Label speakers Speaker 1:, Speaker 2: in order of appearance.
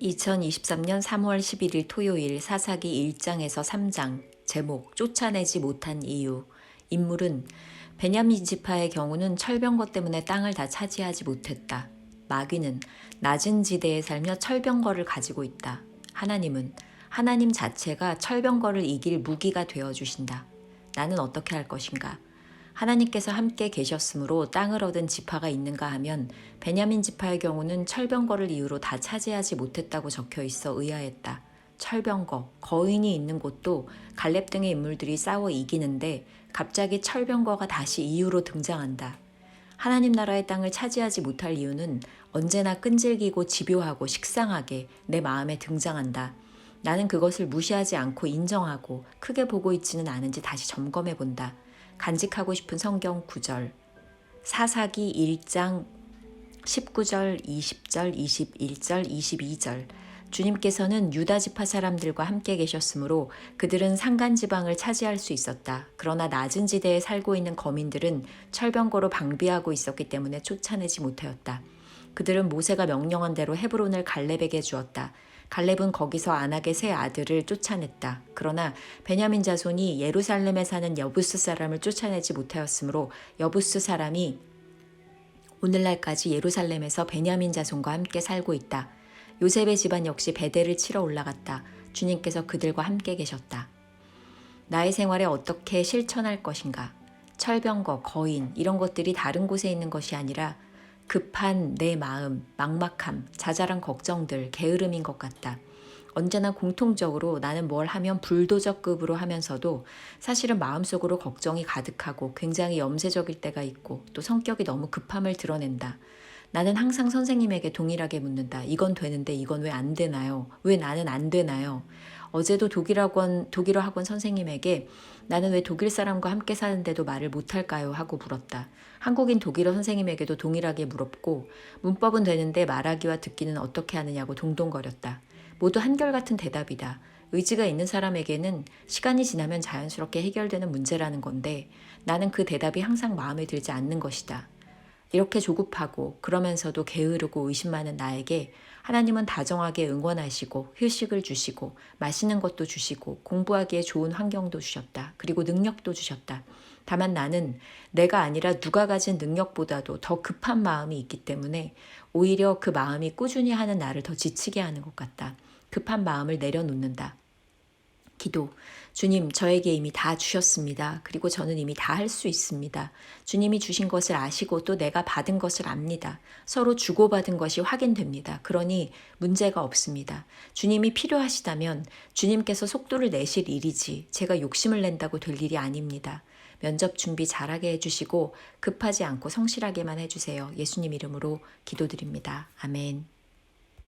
Speaker 1: 2023년 3월 11일 토요일 사사기 1장에서 3장 제목 쫓아내지 못한 이유 인물은 베냐민 지파의 경우는 철병거 때문에 땅을 다 차지하지 못했다. 마귀는 낮은 지대에 살며 철병거를 가지고 있다. 하나님은 하나님 자체가 철병거를 이길 무기가 되어 주신다. 나는 어떻게 할 것인가? 하나님께서 함께 계셨으므로 땅을 얻은 지파가 있는가 하면 베냐민 지파의 경우는 철병거를 이유로 다 차지하지 못했다고 적혀 있어 의아했다. 철병거, 거인이 있는 곳도 갈렙 등의 인물들이 싸워 이기는데 갑자기 철병거가 다시 이유로 등장한다. 하나님 나라의 땅을 차지하지 못할 이유는 언제나 끈질기고 집요하고 식상하게 내 마음에 등장한다. 나는 그것을 무시하지 않고 인정하고 크게 보고 있지는 않은지 다시 점검해 본다. 간직하고 싶은 성경 구절 사사기 1장 19절, 20절, 21절, 22절 주님께서는 유다 지파 사람들과 함께 계셨으므로 그들은 산간 지방을 차지할 수 있었다. 그러나 낮은 지대에 살고 있는 거민들은 철병거로 방비하고 있었기 때문에 쫓아내지 못하였다. 그들은 모세가 명령한 대로 헤브론을 갈렙에게 주었다. 갈렙은 거기서 안악의 세 아들을 쫓아냈다. 그러나 베냐민 자손이 예루살렘에 사는 여부스 사람을 쫓아내지 못하였으므로 여부스 사람이 오늘날까지 예루살렘에서 베냐민 자손과 함께 살고 있다. 요셉의 집안 역시 베델을 치러 올라갔다. 주님께서 그들과 함께 계셨다. 나의 생활에 어떻게 실천할 것인가? 철병거, 거인 이런 것들이 다른 곳에 있는 것이 아니라 급한 내 마음, 막막함, 자잘한 걱정들, 게으름인 것 같다. 언제나 공통적으로 나는 뭘 하면 불도저급으로 하면서도 사실은 마음속으로 걱정이 가득하고 굉장히 염세적일 때가 있고 또 성격이 너무 급함을 드러낸다. 나는 항상 선생님에게 동일하게 묻는다. 이건 되는데 이건 왜 안 되나요? 왜 나는 안 되나요? 어제도 독일 학원, 독일어 학원 선생님에게 나는 왜 독일 사람과 함께 사는데도 말을 못할까요? 하고 물었다. 한국인 독일어 선생님에게도 동일하게 물었고, 문법은 되는데 말하기와 듣기는 어떻게 하느냐고 동동거렸다. 모두 한결같은 대답이다. 의지가 있는 사람에게는 시간이 지나면 자연스럽게 해결되는 문제라는 건데, 나는 그 대답이 항상 마음에 들지 않는 것이다. 이렇게 조급하고 그러면서도 게으르고 의심 많은 나에게 하나님은 다정하게 응원하시고 휴식을 주시고 맛있는 것도 주시고 공부하기에 좋은 환경도 주셨다. 그리고 능력도 주셨다. 다만 나는 내가 아니라 누가 가진 능력보다도 더 급한 마음이 있기 때문에 오히려 그 마음이 꾸준히 하는 나를 더 지치게 하는 것 같다. 급한 마음을 내려놓는다. 기도. 주님, 저에게 이미 다 주셨습니다. 그리고 저는 이미 다 할 수 있습니다. 주님이 주신 것을 아시고 또 내가 받은 것을 압니다. 서로 주고받은 것이 확인됩니다. 그러니 문제가 없습니다. 주님이 필요하시다면 주님께서 속도를 내실 일이지 제가 욕심을 낸다고 될 일이 아닙니다. 면접 준비 잘하게 해주시고 급하지 않고 성실하게만 해주세요. 예수님 이름으로 기도드립니다. 아멘.